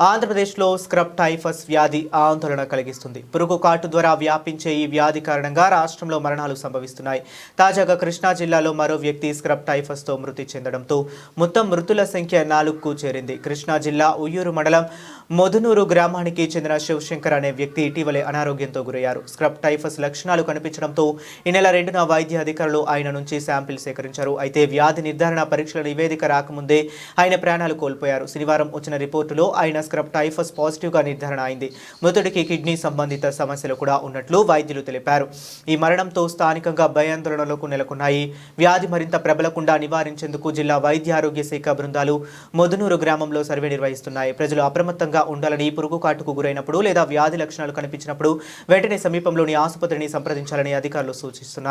ఆంధ్రప్రదేశ్లో scrub typhus వ్యాధి ఆందోళన కలిగిస్తుంది. పురుగు కాటు ద్వారా వ్యాపించే ఈ వ్యాధి కారణంగా రాష్ట్రంలో మరణాలు సంభవిస్తున్నాయి. తాజాగా కృష్ణా జిల్లాలో మరో వ్యక్తి స్క్రబ్ టైఫస్తో మృతి చెందడంతో మొత్తం మృతుల సంఖ్య నాలుగుకు చేరింది. కృష్ణా జిల్లా ఉయ్యూరు మండలం మొదనూరు గ్రామానికి చెందిన శివశంకర్ అనే వ్యక్తి ఇటీవలే అనారోగ్యంతో గురయ్యారు. స్క్రబ్ టైఫస్ లక్షణాలు కనిపించడంతో ఈ నెల రెండున వైద్య అధికారులు ఆయన నుంచి శాంపిల్ సేకరించారు. అయితే వ్యాధి నిర్ధారణ పరీక్షల నివేదిక రాకముందే ఆయన ప్రాణాలు కోల్పోయారు. శనివారం వచ్చిన రిపోర్టులో ఆయన స్క్రబ్ టైఫస్ పాజిటివ్గా నిర్ధారణ అయింది. మృతుడికి కిడ్నీ సంబంధిత సమస్యలు కూడా ఉన్నట్లు వైద్యులు తెలిపారు. ఈ మరణంతో స్థానికంగా భయాందోళనలకు నెలకొన్నాయి. వ్యాధి మరింత ప్రబలకుండా నివారించేందుకు జిల్లా వైద్య ఆరోగ్య శాఖ బృందాలు మొదనూరు గ్రామంలో సర్వే నిర్వహిస్తున్నాయి. ప్రజలు అప్రమత్తంగా ఉండాలని పురుగు కాటుకు గురైనప్పుడు లేదా వ్యాధి లక్షణాలు కనిపించినప్పుడు వెంటనే సమీపంలోని ఆసుపత్రిని సంప్రదించాలని అధికారులు సూచిస్తున్నారు.